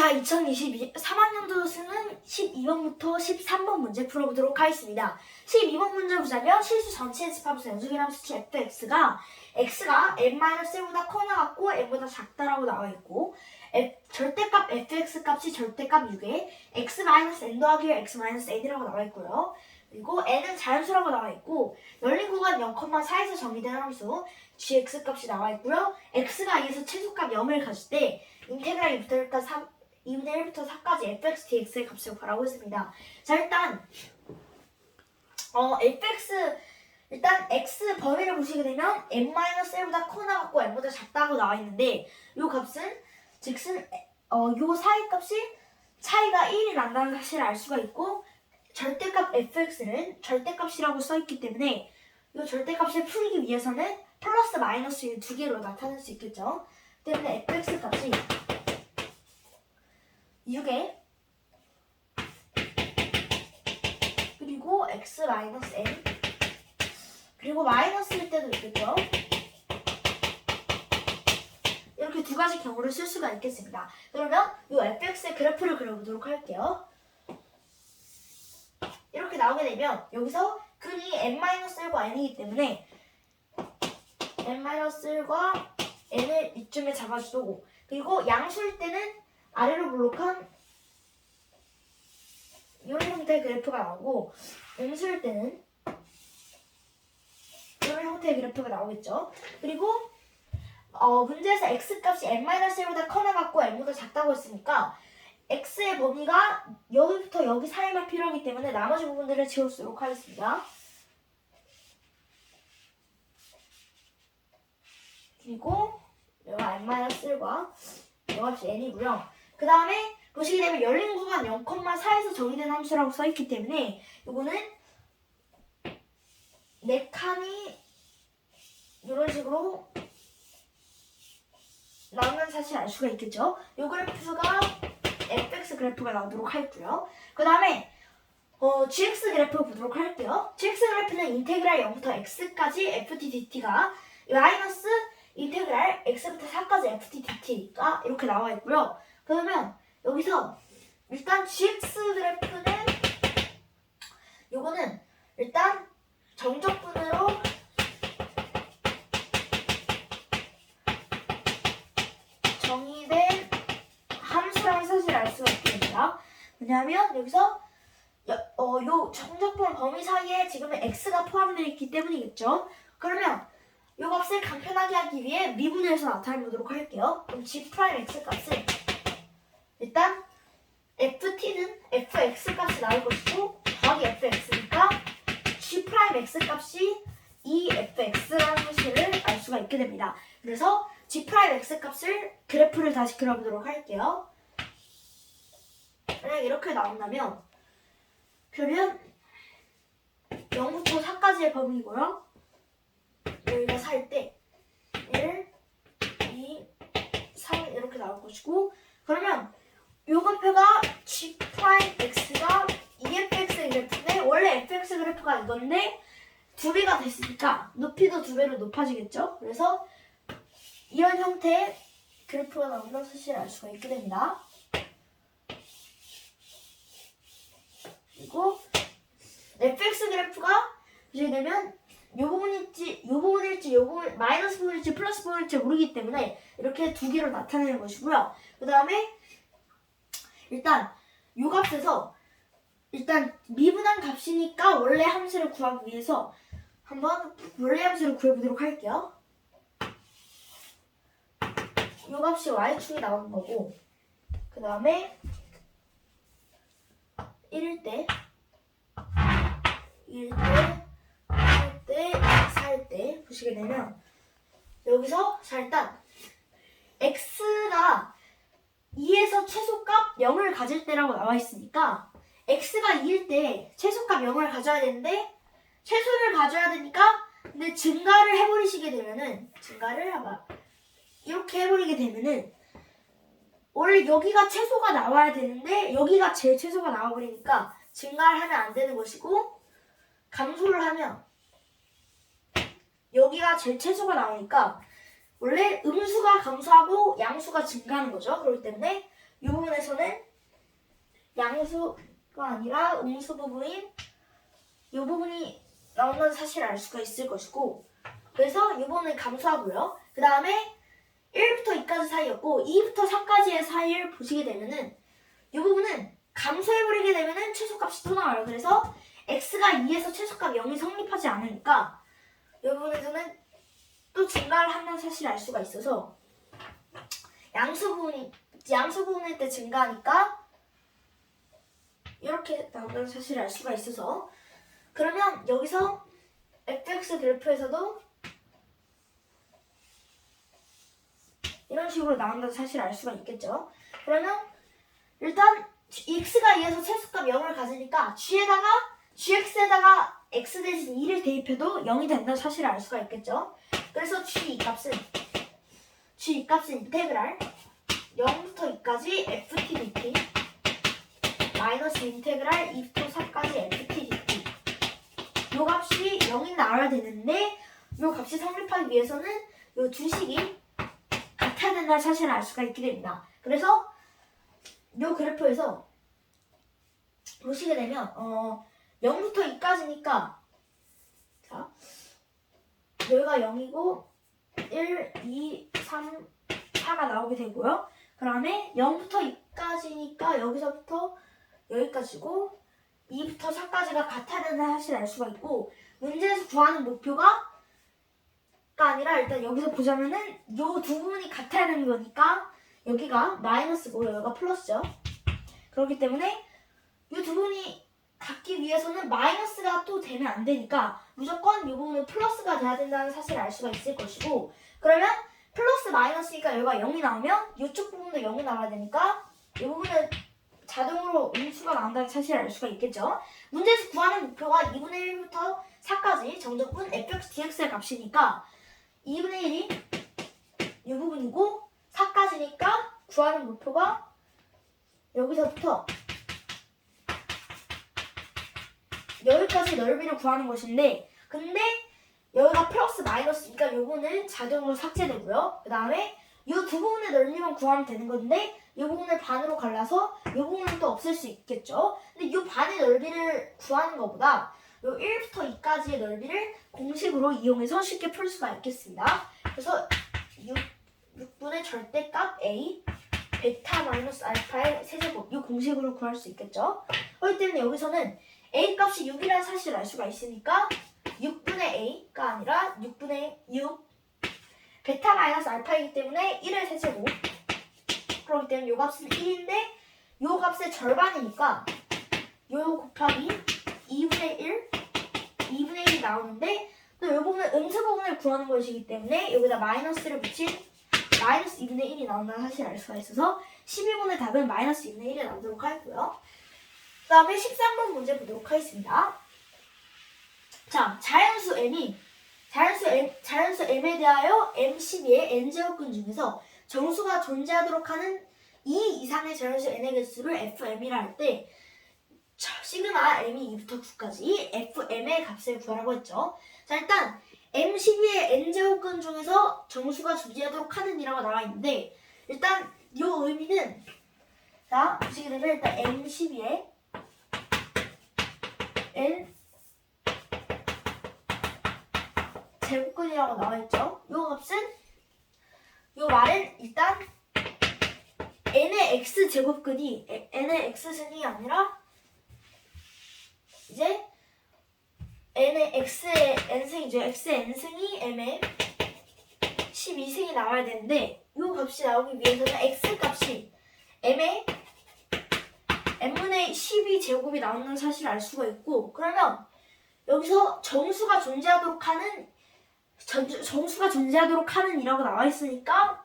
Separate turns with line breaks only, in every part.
자, 2022 3학년도 수는 12번부터 13번 문제 풀어보도록 하겠습니다. 12번 문제 보자면 실수 전체 집합수 연속이라는 수치 fx가 x가 n-1보다 커나 같고 n보다 작다라고 나와 있고 F- 절대값 fx 값이 절대값 6에 x-n 더하기 x-n이라고 나와 있고요. 그리고 n은 자연수라고 나와 있고 열린 구간 0,4에서 정의된 함수 gx 값이 나와 있고요. x가 2에서 최소값 0을 가질 때 인테그랄 2부터 3, 2분의 1부터 4까지 fx, dx의 값을 구하라고 했습니다. 자 일단 어 fx 일단 x 범위를 보시게 되면 n-1보다 커나 같고 n보다 작다고 나와 있는데 이 값은 즉슨 어요 사이 값이 차이가 1이 난다는 사실을 알 수가 있고 절대값 fx는 절대값이라고 써 있기 때문에 이 절대값을 풀기 위해서는 플러스 마이너스 두 개로 나타낼 수 있겠죠. 때문에 fx 값이 6에 그리고 x 마이너스 n 그리고 마이너스일 때도 있겠죠. 이렇게 두 가지 경우를 쓸 수가 있겠습니다. 그러면 이 fx의 그래프를 그려보도록 할게요. 이렇게 나오게 되면 여기서 근이 n-1과 n이기 때문에 n-1과 n을 이쯤에 잡아주고 그리고 양수일 때는 아래로 블록한 이런 형태의 그래프가 나오고 음수일 때는 이런 형태의 그래프가 나오겠죠. 그리고 어, 문제에서 x값이 n-1보다 커나 같고 n보다 작다고 했으니까 x의 범위가 여기부터 여기 사이만 필요하기 때문에 나머지 부분들을 지워주도록 하겠습니다. 그리고 여기가 n-1과 여값이 n이고요. 그 다음에 보시게 되면 열린 구간 0,4에서 정의된 함수라고 써있기 때문에 이거는 네 칸이 이런 식으로 나오는 사실 알 수가 있겠죠. 이 그래프가 fx 그래프가 나오도록 하겠고요. 그 다음에 어, gx 그래프 보도록 할게요. gx 그래프는 인테그랄 0부터 x까지 ft dt가 마이너스 인테그랄 x부터 4까지 ft dt가 이렇게 나와 있고요. 그러면 여기서 일단 gx 그래프는 요거는 일단 정적분으로 정의된 함수라는 사실을 알 수가 있게 됩니다. 왜냐하면 여기서 여, 어, 요 정적분 범위 사이에 지금은 x가 포함되어 있기 때문이겠죠. 그러면 이 값을 간편하게 하기 위해 미분해서 나타내 보도록 할게요. 그럼 g 프라임 x 값은 일단 ft는 fx 값이 나올 것이고 더하기 fx니까 g 프라임 x 값이 2fx라는 사실을 알 수가 있게 됩니다. 그래서 g 프라임 x 값을 그래프를 다시 그려보도록 할게요. 만약 이렇게 나온다면 표면 0부터 4까지의 범위고요. 여기가 살때 1, 2, 3 이렇게 나올 것이고 그러면 요건표가 g 프라임 x가 EFX 그래프인데 원래 FX 그래프가 이건데 두 배가 됐으니까 높이도 두 배로 높아지겠죠. 그래서 이런 형태의 그래프가 나온다는 사실을 알 수가 있게 됩니다. 그리고 FX 그래프가 이제 되면 요 부분일지 요 부분일지 요 부분 마이너스 부분일지 플러스 부분일지 모르기 때문에 이렇게 두 개로 나타내는 것이고요. 그 다음에 일단 요 값에서 일단 미분한 값이니까 원래 함수를 구하기 위해서 한번 원래 함수를 구해보도록 할게요. 요 값이 y축이 나오는 거고 그 다음에 1일 때 1일 때 2일 때 4일 때 보시게 되면 여기서 자 일단 x가 2에서 최소값 0을 가질 때라고 나와 있으니까 x가 2일 때 최소값 0을 가져야 되는데 최소를 가져야 되니까 근데 증가를 해버리시게 되면은 증가를 해봐. 이렇게 해버리게 되면은 원래 여기가 최소가 나와야 되는데 여기가 제일 최소가 나와버리니까 증가를 하면 안 되는 것이고 감소를 하면 여기가 제일 최소가 나오니까 원래 음수가 감소하고 양수가 증가하는 거죠. 그렇기 때문에 이 부분에서는 양수가 아니라 음수 부분인 이 부분이 나온다는 사실을 알 수가 있을 것이고 그래서 이 부분은 감소하고요. 그 다음에 1부터 2까지 사이였고 2부터 3까지의 사이를 보시게 되면은 이 부분은 감소해버리게 되면은 최소값이 또 나와요. 그래서 x가 2에서 최소값 0이 성립하지 않으니까 또 증가를 한다는 사실을 알 수가 있어서 양수 부분이 양수 부분일 때 증가하니까 이렇게 나온다는 사실을 알 수가 있어서 그러면 여기서 fx 그래프에서도 이런 식으로 나온다는 사실을 알 수가 있겠죠. 그러면 일단 x가 2에서 최소값 0을 가지니까 g에다가 gx에다가 x 대신 2를 대입해도 0이 된다는 사실을 알 수가 있겠죠. 그래서 g 이 값은 g 이 값은 인테그랄 0부터 2까지 ft dt 마이너스 인테그랄 2부터 4까지 ft dt 요 값이 0이 나와야 되는데 요 값이 성립하기 위해서는 요 두 식이 같아야 된다는 사실을 알 수가 있게 됩니다. 그래서 요 그래프에서 보시게 되면 어 0부터 2까지니까 자 여기가 0이고 1, 2, 3, 4가 나오게 되고요. 그 다음에 0부터 2까지니까 여기서부터 여기까지고 2부터 4까지가 같아야 된다는 사실을 알 수가 있고 문제에서 구하는 목표가 가 아니라 일단 여기서 보자면은 요 두 부분이 같아야 되는 거니까 여기가 마이너스고 여기가 플러스죠. 그렇기 때문에 이두 부분이 같기 위해서는 마이너스가 또 되면 안 되니까 무조건 이 부분은 플러스가 돼야 된다는 사실을 알 수가 있을 것이고 그러면 플러스 마이너스니까 여기가 0이 나오면 이쪽 부분도 0이 나와야 되니까 이 부분은 자동으로 음수가 나온다는 사실을 알 수가 있겠죠. 문제에서 구하는 목표가 2분의 1부터 4까지 정적분 fx dx의 값이니까 2분의 1이 이 부분이고 4까지니까 구하는 목표가 여기서부터 여기까지 넓이를 구하는 것인데 근데 여기가 플러스 마이너스니까 요거는 자동으로 삭제되고요. 그 다음에 이두 부분의 넓이만 구하면 되는 건데 이 부분을 반으로 갈라서 이 부분은 또 없앨 수 있겠죠. 근데 이 반의 넓이를 구하는 것보다 요 1부터 2까지의 넓이를 공식으로 이용해서 쉽게 풀 수가 있겠습니다. 그래서 6, 6분의 절대값 a 베타 마이너스 알파의 세제곱 이 공식으로 구할 수 있겠죠. 그렇기 때문에 여기서는 a 값이 6이라는 사실을 알 수가 있으니까 6분의 a가 아니라 6분의 6 베타 마이너스 알파이기 때문에 1의 세제곱 그렇기 때문에 요 값은 1인데 요 값의 절반이니까 요 곱하기 2분의 1 2분의 1이 나오는데 또 요 부분은 음수 부분을 구하는 것이기 때문에 여기다 마이너스를 붙인 마이너스 2분의 1이 나온다는 사실을 알 수가 있어서 12분의 답은 마이너스 2분의 1이 나오도록 하고요. 그 다음에 13번 문제 보도록 하겠습니다. 자, 자연수 m이 자연수 m, 자연수 m에 대하여 m12의 n제곱근 중에서 정수가 존재하도록 하는 2 이상의 자연수 n의 개수를 fm이라 할 때 시그마 m이 2부터 9까지 fm의 값을 구하라고 했죠. 자, 일단 m12의 n제곱근 중에서 정수가 존재하도록 하는 이라고 나와 있는데 일단 이 의미는 자, 보시게 되면 일단 m12의 n 제곱근이라고 나와 있죠. 이 값은 이 말은 일단 n의 x 제곱근이 에- n의 x승이 아니라 이제 n의 x의 n승이죠. x의 n승이 m의 12승이 나와야 되는데 이 값이 나오기 위해서는 x 값이 m의 n분의 12 제곱이 나오는 사실을 알 수가 있고 그러면 여기서 정수가 존재하도록 하는 전, 정수가 존재하도록 하는 이라고 나와 있으니까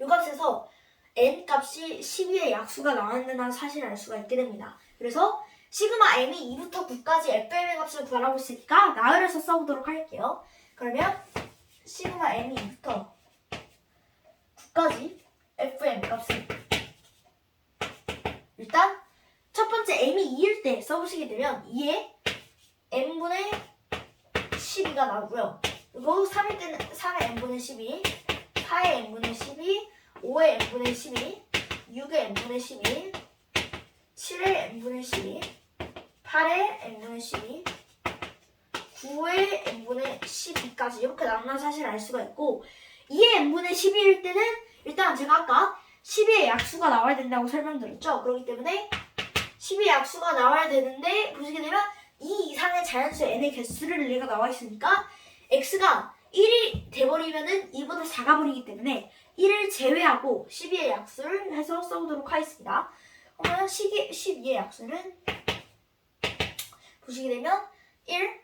이 값에서 n 값이 12의 약수가 나온다는 사실을 알 수가 있게 됩니다. 그래서 시그마 m이 2부터 9까지 fm의 값을 구하라고 했으니까 나열해서 써보도록 할게요. 그러면 시그마 m이 2부터 9까지 fm 값을 일단 첫 번째 m이 2일 때 써보시게 되면 2에 n분의 12가 나오고요. 그리고 3일 때는 3의 n분의 12, 4의 n분의 12, 5의 n분의 12, 6의 n분의 12, 7의 n분의 12, 8의 n분의 12, 9의 n분의 12까지 이렇게 나오는 사실을 알 수가 있고 2의 n분의 12일 때는 일단 제가 아까 12의 약수가 나와야 된다고 설명드렸죠. 그렇기 때문에 12의 약수가 나와야 되는데 보시게 되면 2 이상의 자연수 n의 개수를 얘가 나와 있으니까 x가 1이 돼버리면은 2보다 작아 버리기 때문에 1을 제외하고 12의 약수를 해서 써보도록 하겠습니다. 그러면 12, 12의 약수는 보시게 되면 1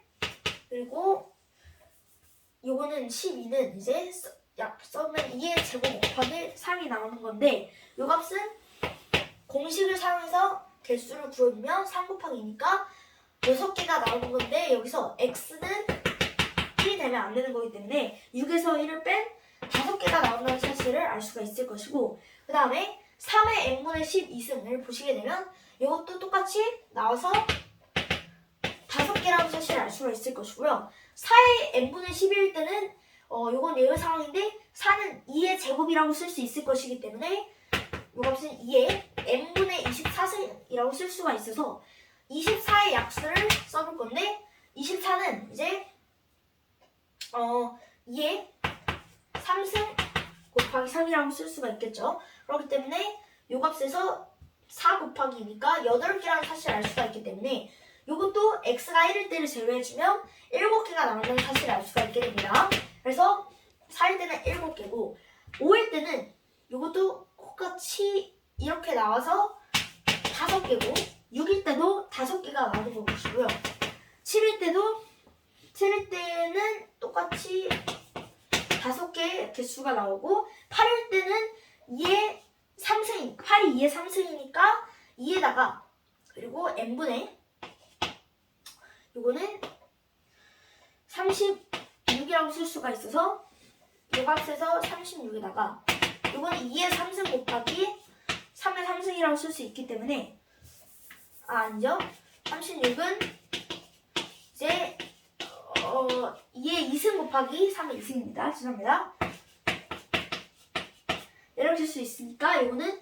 그리고 요거는 12는 이제 써, 약 써면 2의 제곱 곱하기 3이 나오는 건데 요 값은 공식을 사용해서 개수를 구하면 3 곱하기 2니까 6개가 나오는 건데 여기서 x는 1이 되면 안 되는 거기 때문에 6에서 1을 뺀 5개가 나온다는 사실을 알 수가 있을 것이고 그 다음에 3의 n분의 12승을 보시게 되면 이것도 똑같이 나와서 5개라는 사실을 알 수가 있을 것이고요. 4의 n분의 12일 때는 어, 요건 예외 상황인데 4는 2의 제곱이라고 쓸 수 있을 것이기 때문에 요 값은 2의 n분의 24승이라고 쓸 수가 있어서 24의 약수를 써볼 건데 24는 이제 어 2의 3승 곱하기 3이라고 쓸 수가 있겠죠. 그렇기 때문에 요 값에서 4 곱하기 2니까 8개라는 사실을 알 수가 있기 때문에 요것도 x가 1일 때를 제외해주면 7개가 나온다는 사실을 알 수가 있게 됩니다. 그래서 4일 때는 7개고 5일 때는 요것도 똑같이 이렇게 나와서 5개고 6일 때도 5개가 나오는 것이고요. 7일 때도 7일 때는 똑같이 5개 개수가 나오고 8일 때는 2의 3승, 8이 2의 3승이니까 2에다가 그리고 n분의 요거는 36이라고 쓸 수가 있어서 이 값에서 36에다가 요거는 2의 3승 곱하기 3의 3승이라고 쓸 수 있기 때문에 아 아니죠? 36은 이제 어 2의 2승 곱하기 3의 2승입니다. 죄송합니다. 이렇게 쓸 수 있으니까 이거는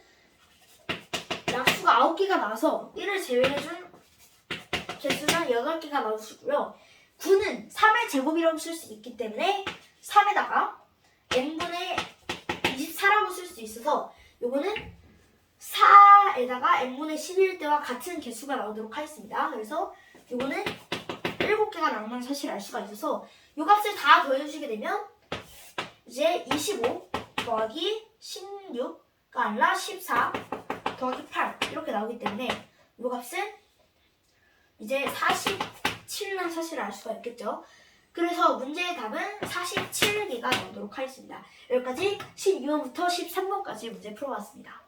약수가 9개가 나와서 1을 제외해준 개수는 8개가 나오시고요 9는 3의 제곱이라고 쓸 수 있기 때문에 3에다가 n분의 24라고 쓸 수 있어서 요거는 4에다가 n분의 11일 때와 같은 개수가 나오도록 하겠습니다. 그래서 요거는 7개가 나온다는 사실을 알 수가 있어서 요 값을 다 더해주시게 되면 이제 25 더하기 16가 아니라 14 더하기 8 이렇게 나오기 때문에 요 값은 이제 47이라는 사실을 알 수가 있겠죠. 그래서 문제의 답은 47개가 나오도록 하겠습니다. 여기까지 12번부터 13번까지 문제 풀어봤습니다.